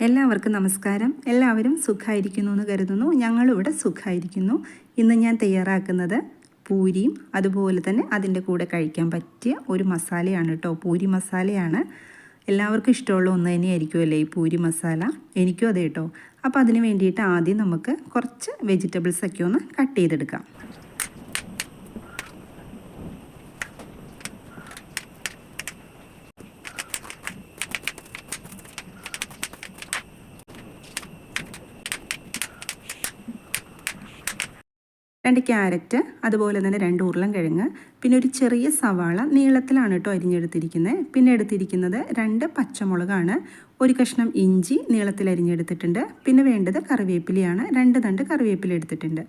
എല്ലാവർക്കും നമസ്കാരം. എല്ലാവരും സുഖമായിരിക്കുന്നു എന്ന് കരുതുന്നു. ഞങ്ങളിവിടെ സുഖമായിരിക്കുന്നു ഇന്ന് ഞാൻ തയ്യാറാക്കുന്നത് പൂരിയും അതുപോലെ തന്നെ അതിന്റെ കൂടെ കഴിക്കാൻ പറ്റിയ ഒരു മസാലയാണ് കേട്ടോ. പൂരി മസാലയാണ്. എല്ലാവർക്കും ഇഷ്ടമുള്ള ഒന്ന് തന്നെയായിരിക്കുമല്ലേ ഈ പൂരി മസാല? എനിക്കും അതേ കേട്ടോ. അപ്പോൾ അതിന് വേണ്ടിയിട്ട് ആദ്യം നമുക്ക് കുറച്ച് വെജിറ്റബിൾസൊക്കെ ഒന്ന് കട്ട് ചെയ്തെടുക്കാം. രണ്ട് ക്യാരറ്റ് അതുപോലെ തന്നെ രണ്ട് ഉരുളൻ കിഴങ്ങ് പിന്നെ ഒരു ചെറിയ സവാള നീളത്തിലാണ് കേട്ടോ അരിഞ്ഞെടുത്തിരിക്കുന്നത്. പിന്നെ എടുത്തിരിക്കുന്നത് രണ്ട് പച്ചമുളകാണ് ഒരു കഷ്ണം ഇഞ്ചി നീളത്തിൽ അരിഞ്ഞെടുത്തിട്ടുണ്ട് പിന്നെ വേണ്ടത് കറിവേപ്പിലയാണ് രണ്ട് തണ്ട് കറിവേപ്പില എടുത്തിട്ടുണ്ട്.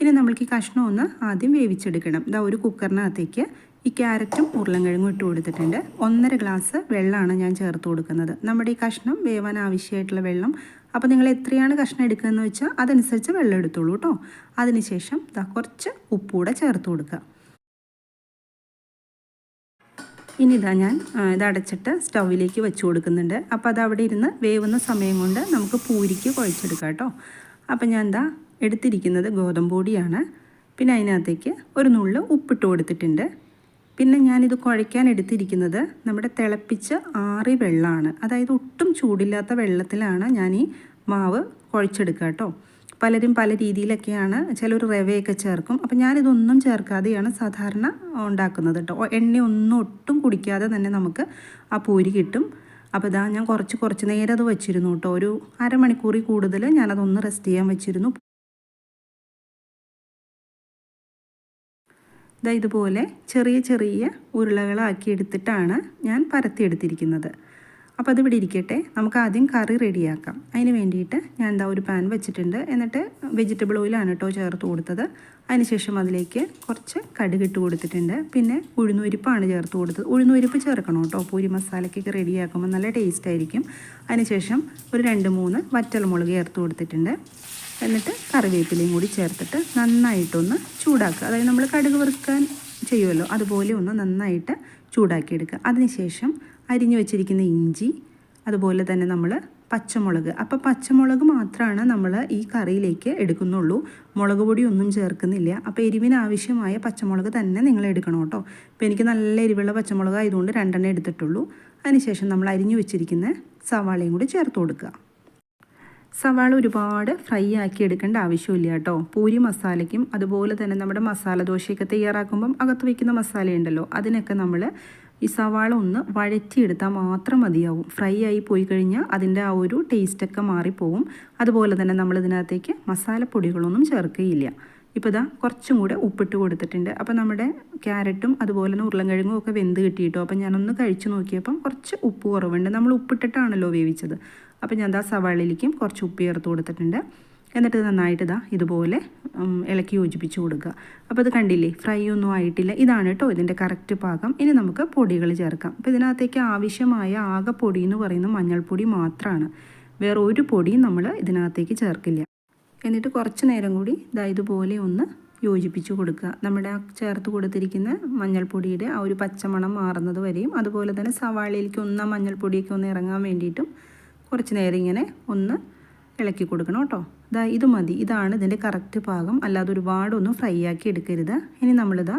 ഇനി നമ്മൾക്ക് ഈ കഷ്ണം ഒന്ന് ആദ്യം വേവിച്ചെടുക്കണം. ഇതാ ഒരു കുക്കറിനകത്തേക്ക് ഈ ക്യാരറ്റും ഉരുളൻകിഴങ്ങും ഇട്ട് കൊടുത്തിട്ടുണ്ട്. ഒന്നര ഗ്ലാസ് വെള്ളമാണ് ഞാൻ ചേർത്ത് കൊടുക്കുന്നത്. നമ്മുടെ ഈ കഷ്ണം വേവാൻ ആവശ്യമായിട്ടുള്ള വെള്ളം. അപ്പോൾ നിങ്ങൾ എത്രയാണ് കഷ്ണം എടുക്കുന്നതെന്ന് വെച്ചാൽ അതനുസരിച്ച് വെള്ളം എടുത്തോളൂ കേട്ടോ അതിനുശേഷം കുറച്ച് ഉപ്പൂടെ ചേർത്ത് കൊടുക്കുക. ഇനി ഇതാ ഞാൻ ഇത് അടച്ചിട്ട് സ്റ്റൗവിലേക്ക് വെച്ച് കൊടുക്കുന്നുണ്ട്. അപ്പോൾ അത് അവിടെ ഇരുന്ന് വേവുന്ന സമയം കൊണ്ട് നമുക്ക് പൂരിക്ക് കുഴച്ചെടുക്കാം കേട്ടോ അപ്പം ഞാൻ എന്താ എടുത്തിരിക്കുന്നത് ഗോതമ്പ് പൊടിയാണ്. പിന്നെ അതിനകത്തേക്ക് ഒരു നുള്ള് ഉപ്പിട്ട് കൊടുത്തിട്ടുണ്ട്. പിന്നെ ഞാനിത് കുഴയ്ക്കാൻ എടുത്തിരിക്കുന്നത് നമ്മുടെ തിളപ്പിച്ച ആറി വെള്ളമാണ്. അതായത് ഒട്ടും ചൂടില്ലാത്ത വെള്ളത്തിലാണ് ഞാൻ ഈ മാവ് കുഴച്ചെടുക്കുക കേട്ടോ. പലരും പല രീതിയിലൊക്കെയാണ് ചിലർ റവയൊക്കെ ചേർക്കും. അപ്പം ഞാനിതൊന്നും ചേർക്കാതെയാണ് സാധാരണ ഉണ്ടാക്കുന്നത് കേട്ടോ. എണ്ണയൊന്നും ഒട്ടും കുടിക്കാതെ തന്നെ നമുക്ക് ആ പൂരി കിട്ടും. അപ്പോൾ ഇതാ ഞാൻ കുറച്ച് കുറച്ച് നേരം അത് വെച്ചിരുന്നു കേട്ടോ. ഒരു അരമണിക്കൂറിൽ കൂടുതൽ ഞാനതൊന്ന് റെസ്റ്റ് ചെയ്യാൻ വെച്ചിരുന്നു. ഇതാ ഇതുപോലെ ചെറിയ ചെറിയ ഉരുളകളാക്കി എടുത്തിട്ടാണ് ഞാൻ പരത്തിയെടുത്തിരിക്കുന്നത്. അപ്പോൾ അതിവിടെ ഇരിക്കട്ടെ. നമുക്ക് ആദ്യം കറി റെഡിയാക്കാം. അതിന് വേണ്ടിയിട്ട് ഞാൻ എന്താ ഒരു പാൻ വെച്ചിട്ടുണ്ട്. എന്നിട്ട് വെജിറ്റബിൾ ഓയിലാണ് കേട്ടോ ചേർത്ത് കൊടുത്തത്. അതിനുശേഷം അതിലേക്ക് കുറച്ച് കടുക് ഇട്ട് കൊടുത്തിട്ടുണ്ട്. പിന്നെ ഉഴുന്നുരിപ്പാണ് ചേർത്ത് കൊടുത്തത്. ഉഴുന്നുരിപ്പ് ചേർക്കണം കേട്ടോ. പൂരി മസാലയ്ക്കൊക്കെ റെഡിയാക്കുമ്പോൾ നല്ല ടേസ്റ്റ് ആയിരിക്കും. അതിനുശേഷം ഒരു രണ്ട് മൂന്ന് വറ്റൽമുളക് ചേർത്ത് കൊടുത്തിട്ടുണ്ട്. എന്നിട്ട് കറിവേപ്പിലയും കൂടി ചേർത്തിട്ട് നന്നായിട്ടൊന്ന് ചൂടാക്കുക. അതായത് നമ്മൾ കടുക് വറുക്കാൻ ചെയ്യുമല്ലോ അതുപോലെ ഒന്ന് നന്നായിട്ട് ചൂടാക്കിയെടുക്കുക. അതിനുശേഷം അരിഞ്ഞു വെച്ചിരിക്കുന്ന ഇഞ്ചി അതുപോലെ തന്നെ നമ്മൾ പച്ചമുളക്. അപ്പോൾ പച്ചമുളക് മാത്രമാണ് നമ്മൾ ഈ കറിയിലേക്ക് എടുക്കുന്നുള്ളൂ. മുളക് പൊടി ഒന്നും ചേർക്കുന്നില്ല. അപ്പോൾ എരിവിന് ആവശ്യമായ പച്ചമുളക് തന്നെ നിങ്ങൾ എടുക്കണം കേട്ടോ. അപ്പോൾ എനിക്ക് നല്ല എരിവുള്ള പച്ചമുളക് ആയതുകൊണ്ട് രണ്ടെണ്ണം എടുത്തിട്ടുള്ളൂ. അതിനുശേഷം നമ്മൾ അരിഞ്ഞു വെച്ചിരിക്കുന്ന സവാളയും കൂടി ചേർത്ത് കൊടുക്കുക. സവാള ഒരുപാട് ഫ്രൈ ആക്കി എടുക്കേണ്ട ആവശ്യമില്ല കേട്ടോ. പൂരി മസാലയ്ക്കും അതുപോലെ തന്നെ നമ്മുടെ മസാല ദോശയൊക്കെ തയ്യാറാക്കുമ്പം അകത്ത് വയ്ക്കുന്ന മസാലയുണ്ടല്ലോ അതിനൊക്കെ നമ്മൾ ഈ സവാള ഒന്ന് വഴറ്റിയെടുത്താൽ മാത്രം മതിയാവും. ഫ്രൈ ആയി പോയി കഴിഞ്ഞാൽ അതിന്റെ ആ ഒരു ടേസ്റ്റൊക്കെ മാറിപ്പോവും. അതുപോലെ തന്നെ നമ്മൾ ഇതിനകത്തേക്ക് മസാലപ്പൊടികളൊന്നും ചേർക്കുകയില്ല. ഇപ്പോൾ ഇതാ കുറച്ചും കൂടെ ഉപ്പിട്ട് കൊടുത്തിട്ടുണ്ട്. അപ്പോൾ നമ്മുടെ ക്യാരറ്റും അതുപോലെ തന്നെ ഉരുളൻകിഴങ്ങും ഒക്കെ വെന്ത് കിട്ടിയിട്ടോ? അപ്പോൾ ഞാനൊന്ന് കഴിച്ചു നോക്കിയപ്പം കുറച്ച് ഉപ്പ് കുറവുണ്ട്. നമ്മൾ ഉപ്പിട്ടിട്ടാണല്ലോ വേവിച്ചത്. അപ്പോൾ ഞാൻ ദാ സവാളയിലേക്കും കുറച്ച് ഉപ്പ് ചേർത്ത് കൊടുത്തിട്ടുണ്ട്. എന്നിട്ട് നന്നായിട്ട് ഇതാ ഇതുപോലെ ഇളക്കി യോജിപ്പിച്ച് കൊടുക്കുക. അപ്പോൾ ഇത് കണ്ടില്ലേ ഫ്രൈ ഒന്നും ആയിട്ടില്ല. ഇതാണ് കേട്ടോ ഇതിന്റെ കറക്റ്റ് പാകം. ഇനി നമുക്ക് പൊടികൾ ചേർക്കാം. അപ്പോൾ ഇതിനകത്തേക്ക് ആവശ്യമായ ആകെ പൊടി എന്ന് പറയുന്ന മഞ്ഞൾപ്പൊടി മാത്രമാണ് വേറെ ഒരു പൊടിയും നമ്മൾ ഇതിനകത്തേക്ക് ചേർക്കില്ല. എന്നിട്ട് കുറച്ച് നേരം കൂടി ഇതാ ഇതുപോലെ ഒന്ന് യോജിപ്പിച്ച് കൊടുക്കുക. നമ്മുടെ ചേർത്ത് കൊടുത്തിരിക്കുന്ന മഞ്ഞൾപ്പൊടിയുടെ ആ ഒരു പച്ചമണം മാറുന്നത് വരെയും അതുപോലെ തന്നെ സവാളയിലേക്ക് ഒന്ന് മഞ്ഞൾപ്പൊടിയൊക്കെ ഒന്ന് ഇറങ്ങാൻ വേണ്ടിയിട്ടും കുറച്ച് നേരം ഇങ്ങനെ ഒന്ന് ഇളക്കി കൊടുക്കണം കേട്ടോ. ഇതാ ഇത് മതി. ഇതാണ് ഇതിന്റെ കറക്റ്റ് പാകം. അല്ലാതെ ഒരുപാടൊന്നും ഫ്രൈ ആക്കി എടുക്കരുത്. ഇനി നമ്മളിതാ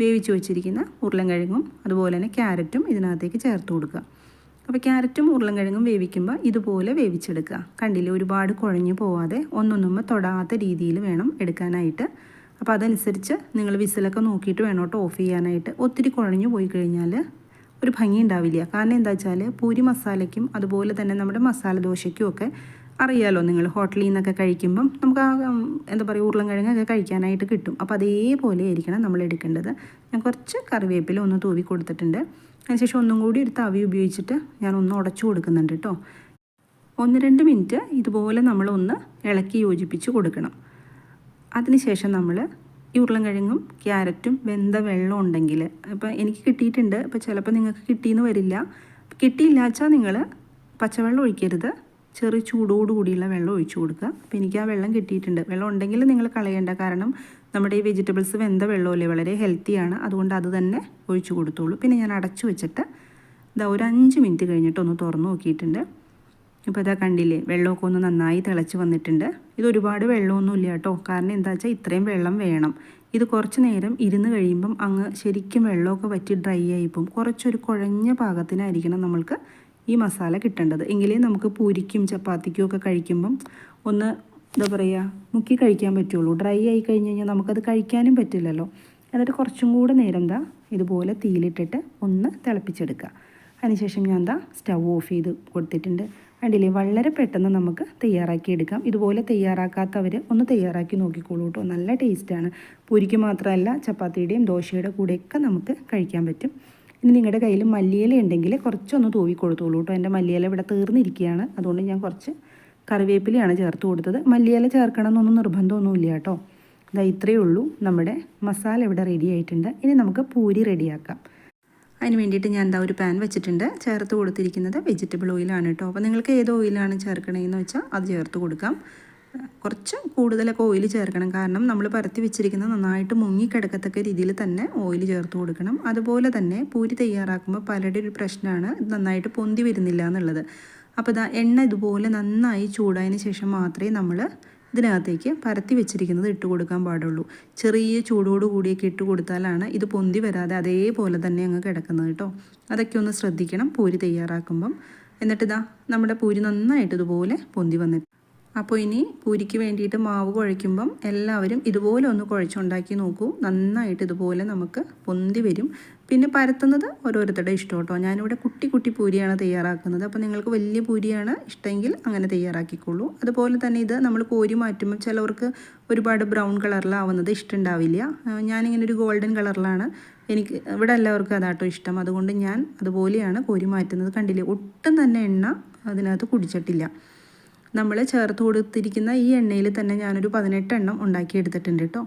വേവിച്ച് വെച്ചിരിക്കുന്ന ഉരുളൻ കിഴങ്ങും അതുപോലെ തന്നെ ക്യാരറ്റും ഇതിനകത്തേക്ക് ചേർത്ത് കൊടുക്കുക. അപ്പോൾ ക്യാരറ്റും ഉരുളൻകിഴങ്ങും വേവിക്കുമ്പോൾ ഇതുപോലെ വേവിച്ചെടുക്കുക. കണ്ടില്ലേ? ഒരുപാട് കുഴഞ്ഞു പോവാതെ ഒന്നൊന്നുമ്മ തൊടാത്ത രീതിയിൽ വേണം എടുക്കാനായിട്ട്. അപ്പോൾ അതനുസരിച്ച് നിങ്ങൾ വിസിലൊക്കെ നോക്കിയിട്ട് വേണം കേട്ടോ ഓഫ് ചെയ്യാനായിട്ട്. ഒത്തിരി കുഴഞ്ഞു പോയി കഴിഞ്ഞാൽ ഒരു ഭംഗി ഉണ്ടാവില്ല. കാരണം എന്താ വെച്ചാൽ പൂരി മസാലയ്ക്കും അതുപോലെ തന്നെ നമ്മുടെ മസാല ദോശയ്ക്കും ഒക്കെ അറിയാലോ നിങ്ങൾ ഹോട്ടലിൽ നിന്നൊക്കെ കഴിക്കുമ്പം നമുക്ക് ആ എന്താ പറയുക ഉരുളൻകിഴങ്ങൊക്കെ കഴിക്കാനായിട്ട് കിട്ടും. അപ്പോൾ അതേപോലെ ആയിരിക്കണം നമ്മൾ എടുക്കേണ്ടത്. ഞാൻ കുറച്ച് കറിവേപ്പില ഒന്ന് തൂവി കൊടുത്തിട്ടുണ്ട്. അതിനുശേഷം ഒന്നും കൂടി ഒരു തവി ഉപയോഗിച്ചിട്ട് ഞാൻ ഒന്ന് ഉടച്ചു കൊടുക്കുന്നുണ്ട് കേട്ടോ. ഒന്ന് രണ്ട് മിനിറ്റ് ഇതുപോലെ നമ്മളൊന്ന് ഇളക്കി യോജിപ്പിച്ച് കൊടുക്കണം. അതിനുശേഷം നമ്മൾ ഈ ഉരുളൻകിഴങ്ങും ക്യാരറ്റും വെന്ത വെള്ളം ഉണ്ടെങ്കിൽ അപ്പോൾ എനിക്ക് കിട്ടിയിട്ടുണ്ട് അപ്പോൾ ചിലപ്പോൾ നിങ്ങൾക്ക് കിട്ടിയെന്ന് വരില്ല. കിട്ടിയില്ല വെച്ചാൽ നിങ്ങൾ പച്ചവെള്ളം ഒഴിക്കരുത്. ചെറിയ ചൂടോടുകൂടിയുള്ള വെള്ളം ഒഴിച്ചു കൊടുക്കുക. അപ്പോൾ എനിക്ക് ആ വെള്ളം കിട്ടിയിട്ടുണ്ട്. വെള്ളം ഉണ്ടെങ്കിൽ നിങ്ങൾ കളയേണ്ട. കാരണം നമ്മുടെ ഈ വെജിറ്റബിൾസ് വെന്ത വെള്ളമല്ലേ? വളരെ ഹെൽത്തിയാണ് അതുകൊണ്ട് അത് തന്നെ ഒഴിച്ചു കൊടുത്തോളൂ. പിന്നെ ഞാൻ അടച്ചു വെച്ചിട്ട് ഇതാ ഒരു അഞ്ച് മിനിറ്റ് കഴിഞ്ഞിട്ട് ഒന്ന് തുറന്നു നോക്കിയിട്ടുണ്ട്. ഇപ്പോൾ ഇതാ കണ്ടില്ലേ? വെള്ളമൊക്കെ ഒന്ന് നന്നായി തിളച്ച് വന്നിട്ടുണ്ട്. ഇത് ഒരുപാട് വെള്ളമൊന്നും ഇല്ല കേട്ടോ. കാരണം എന്താ വെച്ചാൽ ഇത്രയും വെള്ളം വേണം. ഇത് കുറച്ച് നേരം ഇരുന്ന് കഴിയുമ്പം അങ്ങ് ശരിക്കും വെള്ളമൊക്കെ വറ്റി ഡ്രൈ ആയിപ്പം കുറച്ചൊരു കുഴഞ്ഞ പാകത്തിനായിരിക്കണം നമ്മൾക്ക് ഈ മസാല കിട്ടേണ്ടത്. എങ്കിലേ നമുക്ക് പൂരിക്കും ചപ്പാത്തിക്കും ഒക്കെ കഴിക്കുമ്പം ഒന്ന് എന്താ പറയുക മുക്കി കഴിക്കാൻ പറ്റുള്ളൂ. ഡ്രൈ ആയി കഴിഞ്ഞ് കഴിഞ്ഞാൽ നമുക്കത് കഴിക്കാനും പറ്റില്ലല്ലോ. എന്നിട്ട് കുറച്ചും കൂടെ നേരം എന്താ ഇതുപോലെ തീയിലിട്ടിട്ട് ഒന്ന് തിളപ്പിച്ചെടുക്കുക. അതിനുശേഷം ഞാൻ എന്താ സ്റ്റൗ ഓഫ് ചെയ്ത് കൊടുത്തിട്ടുണ്ട്. കണ്ടില്ലേ വളരെ പെട്ടെന്ന് നമുക്ക് തയ്യാറാക്കി എടുക്കാം. ഇതുപോലെ തയ്യാറാക്കാത്തവർ ഒന്ന് തയ്യാറാക്കി നോക്കിക്കോളൂ കേട്ടോ. നല്ല ടേസ്റ്റാണ്. പൂരിക്ക് മാത്രമല്ല ചപ്പാത്തിയുടെയും ദോശയുടെ കൂടെയൊക്കെ നമുക്ക് കഴിക്കാൻ പറ്റും. ഇനി നിങ്ങളുടെ കയ്യിൽ മല്ലിയില ഉണ്ടെങ്കിൽ കുറച്ചൊന്ന് തൂവി കൊടുത്തോളൂ കേട്ടോ. എന്റെ മല്ലിയില ഇവിടെ തീർന്നിരിക്കുകയാണ്. അതുകൊണ്ട് ഞാൻ കുറച്ച് കറിവേപ്പിലയാണ് ചേർത്ത് കൊടുത്തത്. മല്ലിയില ചേർക്കണം എന്നൊന്നും നിർബന്ധമൊന്നുമില്ല കേട്ടോ. ഇതാ ഇത്രയേ ഉള്ളൂ. നമ്മുടെ മസാല ഇവിടെ റെഡി ആയിട്ടുണ്ട്. ഇനി നമുക്ക് പൂരി റെഡിയാക്കാം. അതിന് വേണ്ടിയിട്ട് ഞാൻ എന്താ ഒരു പാൻ വെച്ചിട്ടുണ്ട്. ചേർത്ത് കൊടുത്തിരിക്കുന്നത് വെജിറ്റബിൾ ഓയിലാണ് കേട്ടോ. അപ്പോൾ നിങ്ങൾക്ക് ഏത് ഓയിലാണ് ചേർക്കണമെന്ന് വെച്ചാൽ അത് ചേർത്ത് കൊടുക്കാം. കുറച്ച് കൂടുതലൊക്കെ ഓയിൽ ചേർക്കണം. കാരണം നമ്മൾ പരത്തി വെച്ചിരിക്കുന്ന നന്നായിട്ട് മുങ്ങിക്കിടക്കത്തക്ക രീതിയിൽ തന്നെ ഓയിൽ ചേർത്ത് കൊടുക്കണം. അതുപോലെ തന്നെ പൂരി തയ്യാറാക്കുമ്പോൾ പലരുടെ ഒരു പ്രശ്നമാണ് നന്നായിട്ട് പൊന്തി വരുന്നില്ല എന്നുള്ളത്. അപ്പോൾ ഇതാ എണ്ണ ഇതുപോലെ നന്നായി ചൂടായതിന് ശേഷം മാത്രമേ നമ്മൾ ഇതിനകത്തേക്ക് പരത്തി വെച്ചിരിക്കുന്നത് ഇട്ട് കൊടുക്കാൻ പാടുള്ളൂ. ചെറിയ ചൂടോട് കൂടിയൊക്കെ ഇട്ട് കൊടുത്താലാണ് ഇത് പൊന്തി വരാതെ അതേപോലെ തന്നെ അങ്ങ് കിടക്കുന്നത് കേട്ടോ. അതൊക്കെ ഒന്ന് ശ്രദ്ധിക്കണം. പൂരി തയ്യാറാക്കുമ്പം. എന്നിട്ട് ഇതാ നമ്മുടെ പൂരി നന്നായിട്ട് ഇതുപോലെ പൊന്തി വന്നിട്ട് അപ്പോൾ ഇനി പൂരിക്ക് വേണ്ടിയിട്ട് മാവ് കുഴയ്ക്കുമ്പം എല്ലാവരും ഇതുപോലെ ഒന്ന് കുഴച്ചുണ്ടാക്കി നോക്കൂ. നന്നായിട്ട് ഇതുപോലെ നമുക്ക് പൊന്തി വരും. പിന്നെ പരത്തുന്നത് ഓരോരുത്തരുടെ ഇഷ്ടം കേട്ടോ. ഞാനിവിടെ കുട്ടി കുട്ടി പൂരിയാണ് തയ്യാറാക്കുന്നത്. അപ്പോൾ നിങ്ങൾക്ക് വലിയ പൂരിയാണ് ഇഷ്ടമെങ്കിൽ അങ്ങനെ തയ്യാറാക്കിക്കോളൂ. അതുപോലെ തന്നെ ഇത് നമ്മൾ കോരി മാറ്റുമ്പോൾ ചിലവർക്ക് ഒരുപാട് ബ്രൗൺ കളറിലാവുന്നത് ഇഷ്ടമുണ്ടാവില്ല. ഞാനിങ്ങനെ ഒരു ഗോൾഡൻ കളറിലാണ്. എനിക്ക് ഇവിടെ എല്ലാവർക്കും അതാട്ടോ ഇഷ്ടം. അതുകൊണ്ട് ഞാൻ അതുപോലെയാണ് കോരി മാറ്റുന്നത്. കണ്ടില്ലേ? ഒട്ടും തന്നെ എണ്ണ അതിനകത്ത് കുടിച്ചിട്ടില്ല. നമ്മൾ ചേർത്ത് കൊടുത്തിരിക്കുന്ന ഈ എണ്ണയിൽ തന്നെ ഞാനൊരു പതിനെട്ട് എണ്ണം ഉണ്ടാക്കിയെടുത്തിട്ടുണ്ട് കേട്ടോ.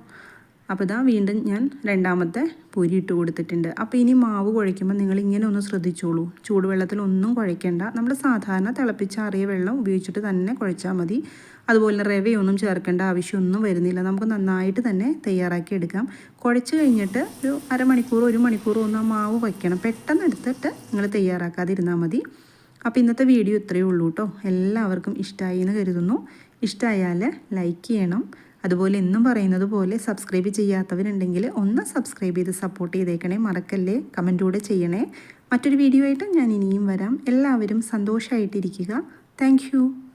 അപ്പോൾ ഇതാ വീണ്ടും ഞാൻ രണ്ടാമത്തെ പൂരി ഇട്ട് കൊടുത്തിട്ടുണ്ട്. അപ്പോൾ ഇനി മാവ് കുഴയ്ക്കുമ്പോൾ നിങ്ങൾ ഇങ്ങനെ ഒന്ന് ശ്രദ്ധിച്ചോളൂ. ചൂടുവെള്ളത്തിൽ ഒന്നും കുഴയ്ക്കേണ്ട. നമ്മൾ സാധാരണ തിളപ്പിച്ചാറിയ വെള്ളം ഉപയോഗിച്ചിട്ട് തന്നെ കുഴച്ചാൽ മതി. അതുപോലെ റവയൊന്നും ചേർക്കേണ്ട ആവശ്യമൊന്നും വരുന്നില്ല. നമുക്ക് നന്നായിട്ട് തന്നെ തയ്യാറാക്കി എടുക്കാം. കുഴച്ച് കഴിഞ്ഞിട്ട് ഒരു അരമണിക്കൂർ ഒരു മണിക്കൂർ ഒന്ന് മാവ് വയ്ക്കണം. പെട്ടെന്ന് എടുത്തിട്ട് നിങ്ങൾ തയ്യാറാക്കാതിരുന്നാൽ മതി. അപ്പോൾ ഇന്നത്തെ വീഡിയോ ഇത്രയേ ഉള്ളൂ കേട്ടോ. എല്ലാവർക്കും ഇഷ്ടമായി എന്ന് കരുതുന്നു. ഇഷ്ടമായാൽ ലൈക്ക് ചെയ്യണം. അതുപോലെ എന്നും പറയുന്നത് പോലെ സബ്സ്ക്രൈബ് ചെയ്യാത്തവരുണ്ടെങ്കിൽ ഒന്ന് സബ്സ്ക്രൈബ് ചെയ്ത് സപ്പോർട്ട് ചെയ്തേക്കണേ. മറക്കല്ലേ? കമന്റൂടെ ചെയ്യണേ. മറ്റൊരു വീഡിയോ ആയിട്ട് ഞാൻ ഇനിയും വരാം. എല്ലാവരും സന്തോഷമായിട്ടിരിക്കുക താങ്ക്